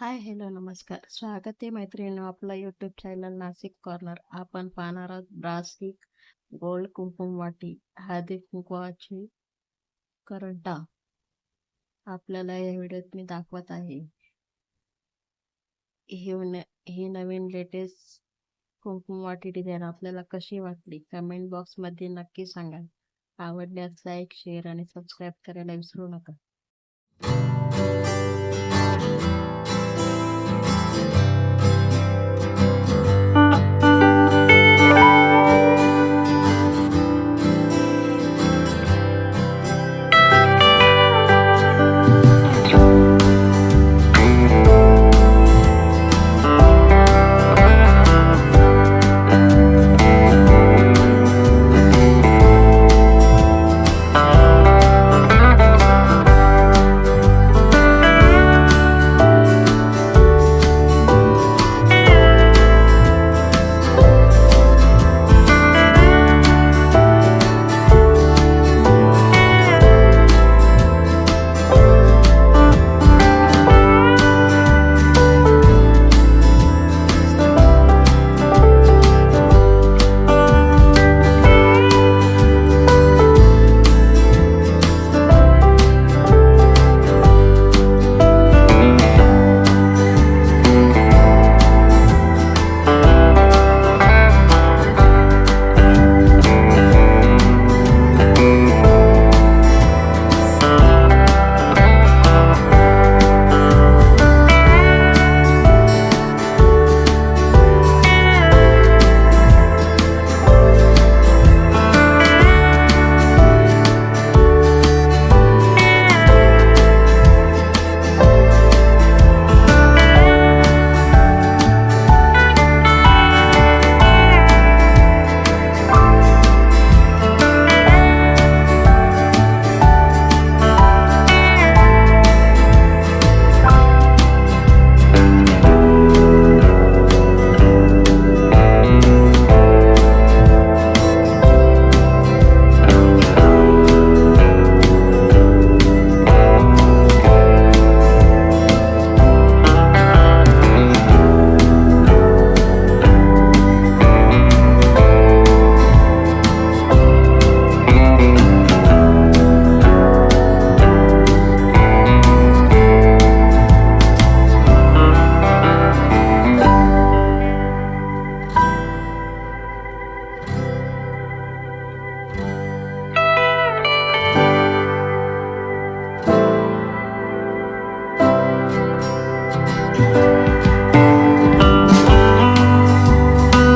हाय, hello, नमस्कार. स्वागत आहे मैत्रिणी आपला यूट्यूब चॅनल नाशिक कॉर्नर. आपण पाहणार आहोत ब्रासिक गोल्ड कुंकुम वाटी हळदी कुंकुवाची करंटा. आपल्याला या व्हिडिओत मी दाखवत आहे. ही ही नवीन लेटेस्ट कुंकुम वाटी डिझाईन आपल्याला कशी वाटली कमेंट बॉक्समध्ये नक्की सांगा. आवडल्यास लाईक, शेअर आणि सबस्क्राईब करायला विसरू नका. Bye.